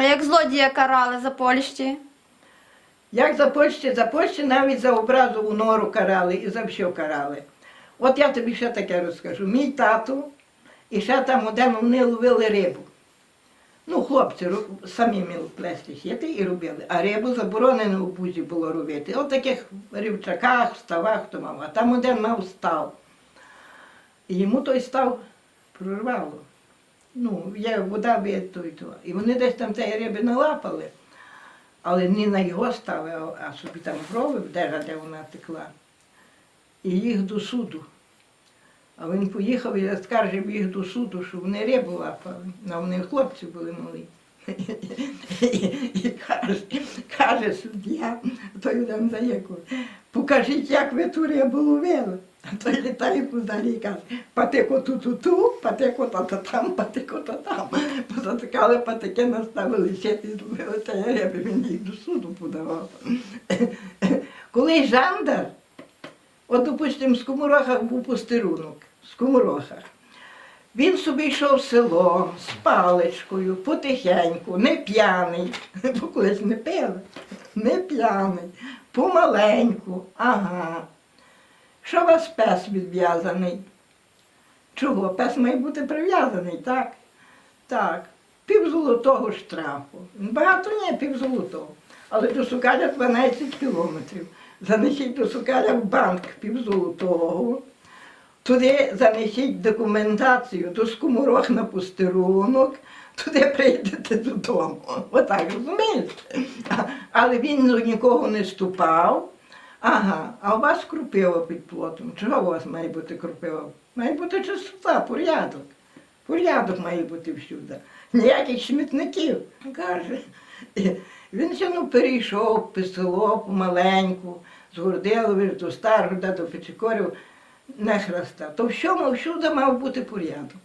А як злодія карали за Польщі? Як за Польщі, за Польщі навіть за образу у нору карали і за що карали. От я тобі ще таке розкажу. Мій тато і ще там один вони ловили рибу. Ну, хлопці самі плести сіти і робили, а рибу заборонено у бузі було робити. От таких рівчаках, ставах хто мав. А там один мав став. І йому той став прорвало. Ну, є вода б'є то і вони десь там цієї риби налапали. Але не на його стави, а- собі там брови, де, де вона текла. І їх до суду. А він поїхав і скаржив їх до суду, що вони рибу лапали. А вони хлопці були малі. І каже, каже суддя, той там каже, покажіть, як ви ту рибу ловили. Подалі і каже, патико ту-ту-ту, патико та-та-там, патико та-там. Позатикали патики, наставили сіти зловили та риби, він їх до суду подавав. Коли жандар, от, допустимо, в Скоморохах був постерунок, в Скоморохах. Він собі йшов в село з паличкою, потихеньку, не п'яний, бо колись не пили, не п'яний, помаленьку, ага. Що у вас пес відв'язаний? Чого? Пес має бути прив'язаний, так? Так. Півзолотого штрафу. Багато ні, півзолотого. Але до Сукаля 12 кілометрів. Занесіть до Сукаля в банк півзолотого. Туди занесіть документацію до скоморох на постерунок, туди прийдете додому. Отак, розумієте? Але він ну, нікого не ступав. Ага, а у вас крупива під плотом. Чого у вас має бути крупива? Має бути чистота, порядок. Порядок має бути всюди. Ніяких смітників. Каже. Він ще ну, перейшов по село помаленьку, з Гордилові до Старгорода, до Печикорів, не хреста. То всьому всюди мав бути порядок.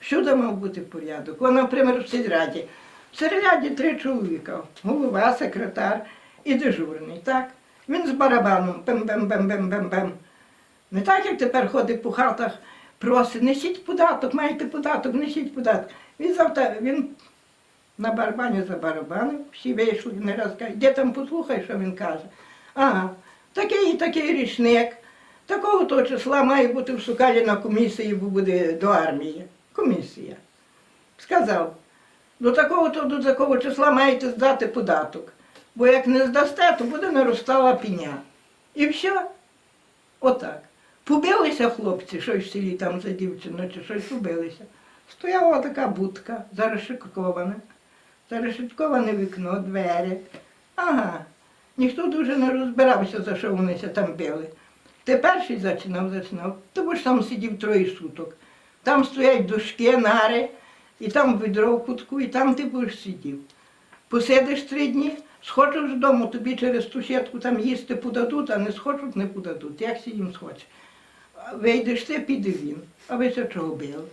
Всюди мав бути порядок. О, наприклад, в сільраді. В сільраді три чоловіка, голова, секретар і дежурний, так? Він з барабаном бем-бем-бем-бем-бем-бем. Не так, як тепер ходить по хатах, просить, несіть податок, маєте податок, несіть податок. Він завтра, він на барабані за барабаном, всі вийшли, не раз де там послухай, що він каже. Ага, такий і такий річник, такого то числа має бути в Сукалі на комісії, бо буде до армії. Комісія. Сказав, до такого то до такого числа маєте здати податок. Бо як не здасте, то буде наростала піня. І все. Отак. Побилися хлопці, щось в селі там за дівчину чи щось побилися. Стояла така будка, зарешетковане, зарешетковане вікно, двері. Ага. Ніхто дуже не розбирався, за що вони там били. Ти перший зачинав, зачинав, тому ж там сидів троє суток. Там стоять дошки, нари, і там відро в кутку, і там ти будеш сидів. Посидиш три дні, схочеш додому, тобі через ту сітку там їсти подадуть, а не схочуть, не подадуть, як сі їм схоче. Вийдеш ти, піде він. А ви це чого били?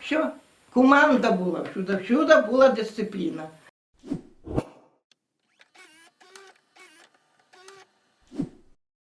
Все, Команда була всюди, всюди була дисципліна.